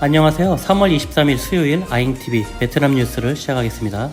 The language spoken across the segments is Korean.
안녕하세요. 3월 23일 수요일 아잉TV 베트남 뉴스를 시작하겠습니다.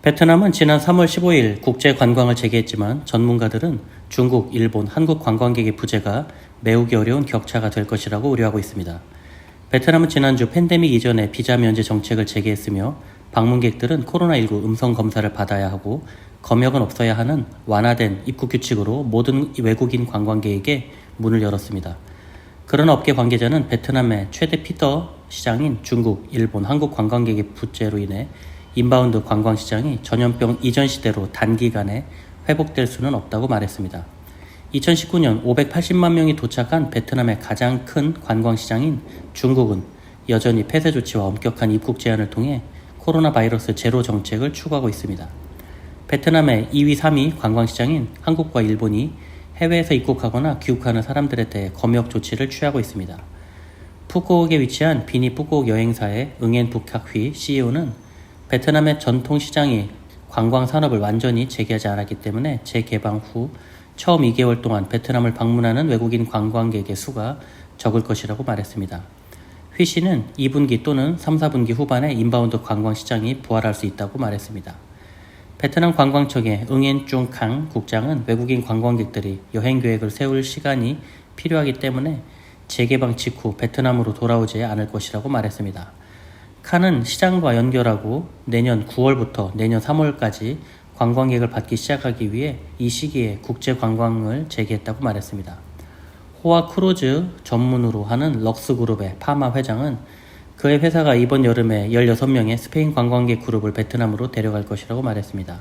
베트남은 지난 3월 15일 국제 관광을 재개했지만 전문가들은 중국, 일본, 한국 관광객의 부재가 메우기 어려운 격차가 될 것이라고 우려하고 있습니다. 베트남은 지난주 팬데믹 이전에 비자 면제 정책을 재개했으며 방문객들은 코로나19 음성 검사를 받아야 하고 검역은 없어야 하는 완화된 입국 규칙으로 모든 외국인 관광객에게 문을 열었습니다. 그러나 업계 관계자는 베트남의 최대 피터 시장인 중국, 일본, 한국 관광객의 부재로 인해 인바운드 관광 시장이 전염병 이전 시대로 단기간에 회복될 수는 없다고 말했습니다. 2019년 580만 명이 도착한 베트남의 가장 큰 관광 시장인 중국은 여전히 폐쇄 조치와 엄격한 입국 제한을 통해 코로나 바이러스 제로 정책을 추구하고 있습니다. 베트남의 2위, 3위 관광 시장인 한국과 일본이 해외에서 입국하거나 귀국하는 사람들에 대해 검역 조치를 취하고 있습니다. 푸꾸옥에 위치한 비니 푸꾸옥 여행사의 응엔 북학휘 CEO는 베트남의 전통 시장이 관광 산업을 완전히 재개하지 않았기 때문에 재개방 후 처음 2개월 동안 베트남을 방문하는 외국인 관광객의 수가 적을 것이라고 말했습니다. 휘 씨는 2분기 또는 3, 4분기 후반에 인바운드 관광 시장이 부활할 수 있다고 말했습니다. 베트남 관광청의 응엔 쭝캉 국장은 외국인 관광객들이 여행 계획을 세울 시간이 필요하기 때문에 재개방 직후 베트남으로 돌아오지 않을 것이라고 말했습니다. 칸은 시장과 연결하고 내년 9월부터 내년 3월까지 관광객을 받기 시작하기 위해 이 시기에 국제 관광을 재개했다고 말했습니다. 호화 크루즈 전문으로 하는 럭스 그룹의 파마 회장은 그의 회사가 이번 여름에 16명의 스페인 관광객 그룹을 베트남으로 데려갈 것이라고 말했습니다.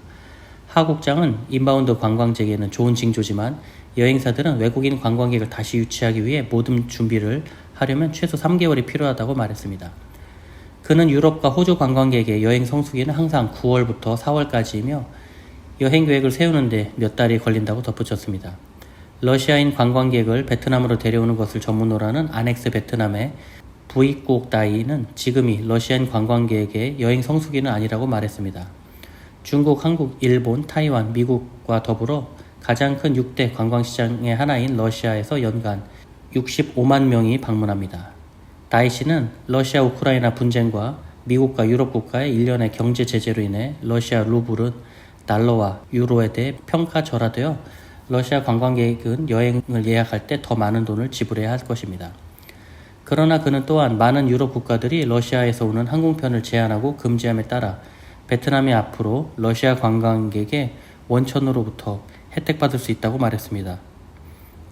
하 국장은 인바운드 관광 재개는 좋은 징조지만 여행사들은 외국인 관광객을 다시 유치하기 위해 모든 준비를 하려면 최소 3개월이 필요하다고 말했습니다. 그는 유럽과 호주 관광객의 여행 성수기는 항상 9월부터 4월까지이며 여행 계획을 세우는데 몇 달이 걸린다고 덧붙였습니다. 러시아인 관광객을 베트남으로 데려오는 것을 전문으로 하는 아넥스 베트남의 부익국 다이는 지금이 러시아인 관광객의 여행 성수기는 아니라고 말했습니다. 중국, 한국, 일본, 타이완, 미국과 더불어 가장 큰 6대 관광시장의 하나인 러시아에서 연간 65만 명이 방문합니다. 다이 씨는 러시아 우크라이나 분쟁과 미국과 유럽 국가의 일련의 경제 제재로 인해 러시아 루블은 달러와 유로에 대해 평가 절하되어 러시아 관광객은 여행을 예약할 때 더 많은 돈을 지불해야 할 것입니다. 그러나 그는 또한 많은 유럽 국가들이 러시아에서 오는 항공편을 제한하고 금지함에 따라 베트남이 앞으로 러시아 관광객의 원천으로부터 혜택받을 수 있다고 말했습니다.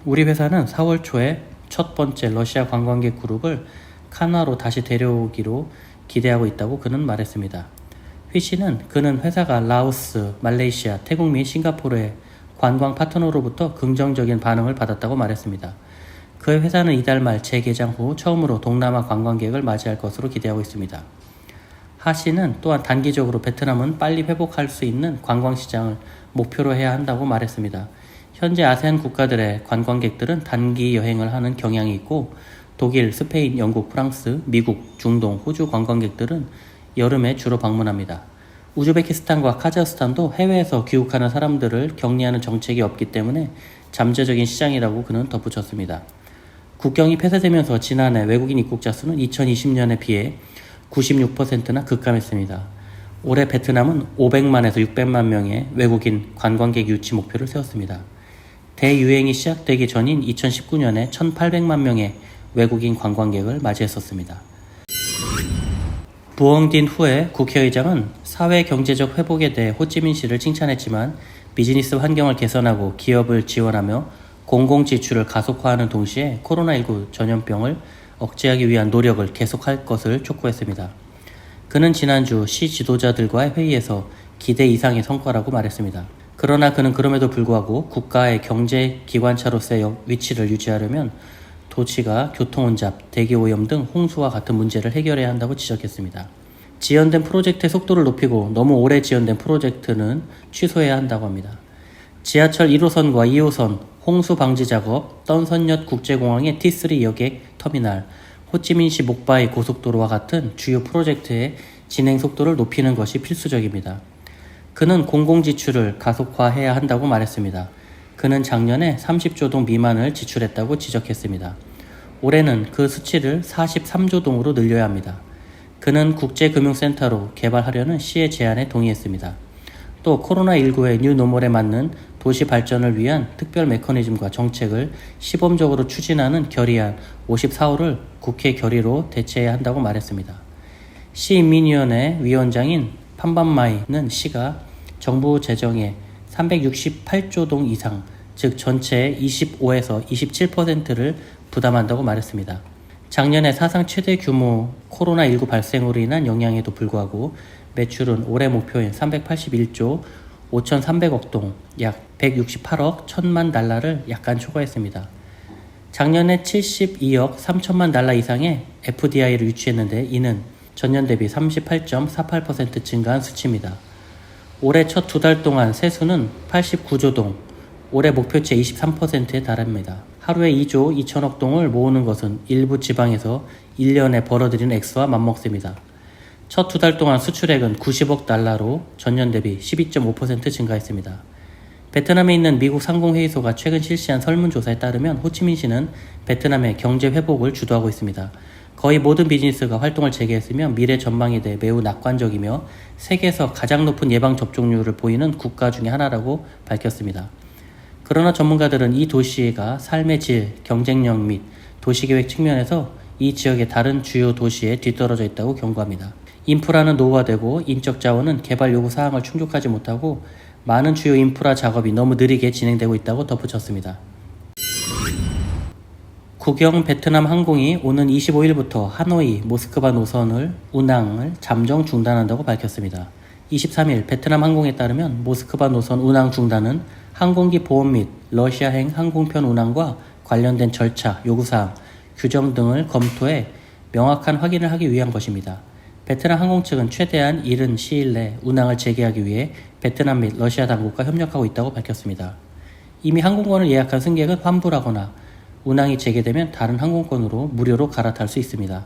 우리 회사는 4월 초에 첫 번째 러시아 관광객 그룹을 카나로 다시 데려오기로 기대하고 있다고 그는 말했습니다. 휘 씨는 그는 회사가 라오스, 말레이시아, 태국 및 싱가포르의 관광 파트너로부터 긍정적인 반응을 받았다고 말했습니다. 그의 회사는 이달 말 재개장 후 처음으로 동남아 관광객을 맞이할 것으로 기대하고 있습니다. 하 씨는 또한 단기적으로 베트남은 빨리 회복할 수 있는 관광시장을 목표로 해야 한다고 말했습니다. 현재 아세안 국가들의 관광객들은 단기 여행을 하는 경향이 있고 독일, 스페인, 영국, 프랑스, 미국, 중동, 호주 관광객들은 여름에 주로 방문합니다. 우즈베키스탄과 카자흐스탄도 해외에서 귀국하는 사람들을 격리하는 정책이 없기 때문에 잠재적인 시장이라고 그는 덧붙였습니다. 국경이 폐쇄되면서 지난해 외국인 입국자 수는 2020년에 비해 96%나 급감했습니다. 올해 베트남은 500만에서 600만 명의 외국인 관광객 유치 목표를 세웠습니다. 대유행이 시작되기 전인 2019년에 1,800만 명의 외국인 관광객을 맞이했었습니다. 부엉딘 후에 국회의장은 사회 경제적 회복에 대해 호찌민 씨를 칭찬했지만 비즈니스 환경을 개선하고 기업을 지원하며 공공 지출을 가속화하는 동시에 코로나19 전염병을 억제하기 위한 노력을 계속할 것을 촉구했습니다. 그는 지난주 시 지도자들과의 회의에서 기대 이상의 성과라고 말했습니다. 그러나 그는 그럼에도 불구하고 국가의 경제 기관차로서의 위치를 유지하려면 도시가 교통혼잡, 대기오염 등 홍수와 같은 문제를 해결해야 한다고 지적했습니다. 지연된 프로젝트의 속도를 높이고 너무 오래 지연된 프로젝트는 취소해야 한다고 합니다. 지하철 1호선과 2호선 홍수 방지 작업, 떤선역 국제공항의 T3 여객 터미널, 호찌민시 목바이 고속도로와 같은 주요 프로젝트의 진행 속도를 높이는 것이 필수적입니다. 그는 공공지출을 가속화해야 한다고 말했습니다. 그는 작년에 30조 동 미만을 지출했다고 지적했습니다. 올해는 그 수치를 43조 동으로 늘려야 합니다. 그는 국제금융센터로 개발하려는 시의 제안에 동의했습니다. 또 코로나19의 뉴노멀에 맞는 도시 발전을 위한 특별 메커니즘과 정책을 시범적으로 추진하는 결의안 54호를 국회 결의로 대체해야 한다고 말했습니다. 시인민위원회 위원장인 판반마이는 시가 정부 재정의 368조 동 이상, 즉 전체의 25에서 27%를 부담한다고 말했습니다. 작년에 사상 최대 규모 코로나19 발생으로 인한 영향에도 불구하고 매출은 올해 목표인 381조 5,300억 동, 약 168억 1천만 달러를 약간 초과했습니다. 작년에 72억 3천만 달러 이상의 FDI를 유치했는데 이는 전년 대비 38.48% 증가한 수치입니다. 올해 첫 두 달 동안 세수는 89조 동, 올해 목표치 23%에 달합니다. 하루에 2조 2천억 동을 모으는 것은 일부 지방에서 1년에 벌어들인 액수와 맞먹습니다. 첫 두 달 동안 수출액은 90억 달러로 전년 대비 12.5% 증가했습니다. 베트남에 있는 미국 상공회의소가 최근 실시한 설문조사에 따르면 호치민시는 베트남의 경제 회복을 주도하고 있습니다. 거의 모든 비즈니스가 활동을 재개했으며 미래 전망에 대해 매우 낙관적이며 세계에서 가장 높은 예방 접종률을 보이는 국가 중의 하나라고 밝혔습니다. 그러나 전문가들은 이 도시가 삶의 질, 경쟁력 및 도시계획 측면에서 이 지역의 다른 주요 도시에 뒤떨어져 있다고 경고합니다. 인프라는 노후화되고 인적 자원은 개발 요구 사항을 충족하지 못하고 많은 주요 인프라 작업이 너무 느리게 진행되고 있다고 덧붙였습니다. 국영 베트남 항공이 오는 25일부터 하노이, 모스크바 노선을 운항을 잠정 중단한다고 밝혔습니다. 23일 베트남 항공에 따르면 모스크바 노선 운항 중단은 항공기 보험 및 러시아행 항공편 운항과 관련된 절차, 요구사항, 규정 등을 검토해 명확한 확인을 하기 위한 것입니다. 베트남 항공 측은 최대한 이른 시일 내 운항을 재개하기 위해 베트남 및 러시아 당국과 협력하고 있다고 밝혔습니다. 이미 항공권을 예약한 승객은 환불하거나 운항이 재개되면 다른 항공권으로 무료로 갈아탈 수 있습니다.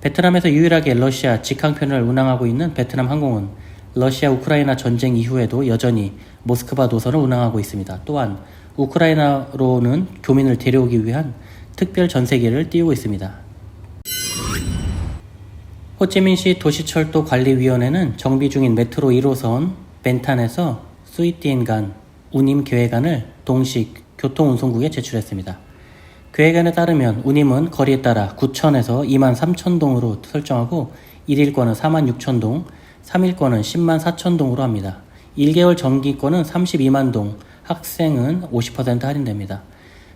베트남에서 유일하게 러시아 직항편을 운항하고 있는 베트남 항공은 러시아 우크라이나 전쟁 이후에도 여전히 모스크바 노선을 운항하고 있습니다. 또한 우크라이나로는 교민을 데려오기 위한 특별 전세기를 띄우고 있습니다. 호치민시 도시철도 관리위원회는 정비 중인 메트로 1호선 벤탄에서 수이티엔 간 운임 계획안을 동시 교통운송국에 제출했습니다. 계획안에 따르면 운임은 거리에 따라 9천에서 2만 3천 동으로 설정하고 1일권은 4만 6천 동, 3일권은 10만 4천 동으로 합니다. 1개월 정기권은 32만 동, 학생은 50% 할인됩니다.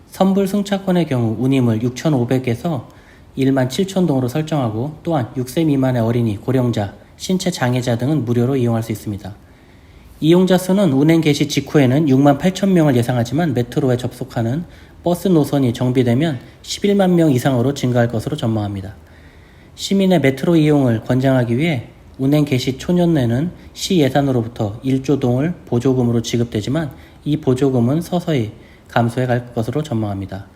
선불 승차권의 경우 운임을 6,500에서 1만 7천 동으로 설정하고 또한 6세 미만의 어린이, 고령자, 신체 장애자 등은 무료로 이용할 수 있습니다. 이용자 수는 운행 개시 직후에는 6만 8천 명을 예상하지만 메트로에 접속하는 버스 노선이 정비되면 11만 명 이상으로 증가할 것으로 전망합니다. 시민의 메트로 이용을 권장하기 위해 운행 개시 초년내는 시 예산으로부터 1조 동을 보조금으로 지급되지만 이 보조금은 서서히 감소해 갈 것으로 전망합니다.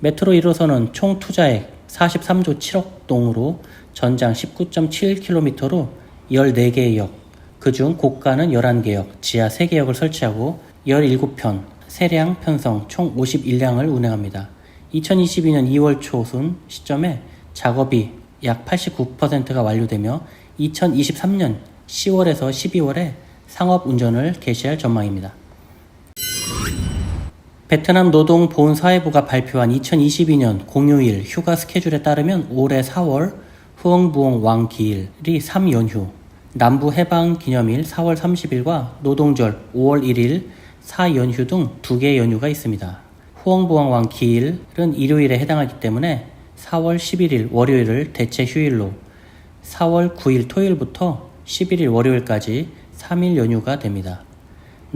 메트로 1호선은 총 투자액 43조 7억 동으로 전장 19.7km로 14개의 역, 그중 고가는 11개 역, 지하 3개 역을 설치하고 17편, 세량 편성 총 51량을 운행합니다. 2022년 2월 초순 시점에 작업이 약 89%가 완료되며 2023년 10월에서 12월에 상업 운전을 개시할 전망입니다. 베트남 노동보훈사회부가 발표한 2022년 공휴일 휴가 스케줄에 따르면 올해 4월 후엉부엉 왕기일이 3연휴, 남부 해방 기념일 4월 30일과 노동절 5월 1일 4연휴 등 두 개의 연휴가 있습니다. 후엉부엉 왕기일은 일요일에 해당하기 때문에 4월 11일 월요일을 대체 휴일로 4월 9일 토요일부터 11일 월요일까지 3일 연휴가 됩니다.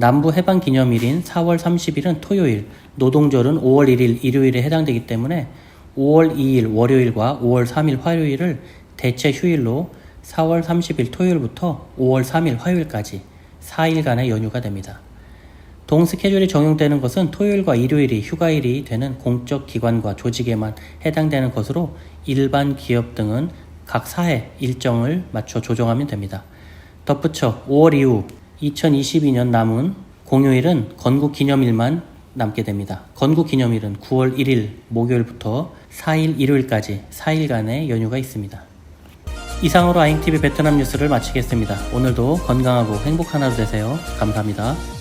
남부 해방 기념일인 4월 30일은 토요일, 노동절은 5월 1일 일요일에 해당되기 때문에 5월 2일 월요일과 5월 3일 화요일을 대체 휴일로 4월 30일 토요일부터 5월 3일 화요일까지 4일간의 연휴가 됩니다. 동 스케줄이 적용되는 것은 토요일과 일요일이 휴가일이 되는 공적 기관과 조직에만 해당되는 것으로 일반 기업 등은 각 사회 일정을 맞춰 조정하면 됩니다. 덧붙여 5월 이후 2022년 남은 공휴일은 건국 기념일만 남게 됩니다. 건국 기념일은 9월 1일 목요일부터 4일 일요일까지 4일간의 연휴가 있습니다. 이상으로 아잉TV 베트남 뉴스를 마치겠습니다. 오늘도 건강하고 행복한 하루 되세요. 감사합니다.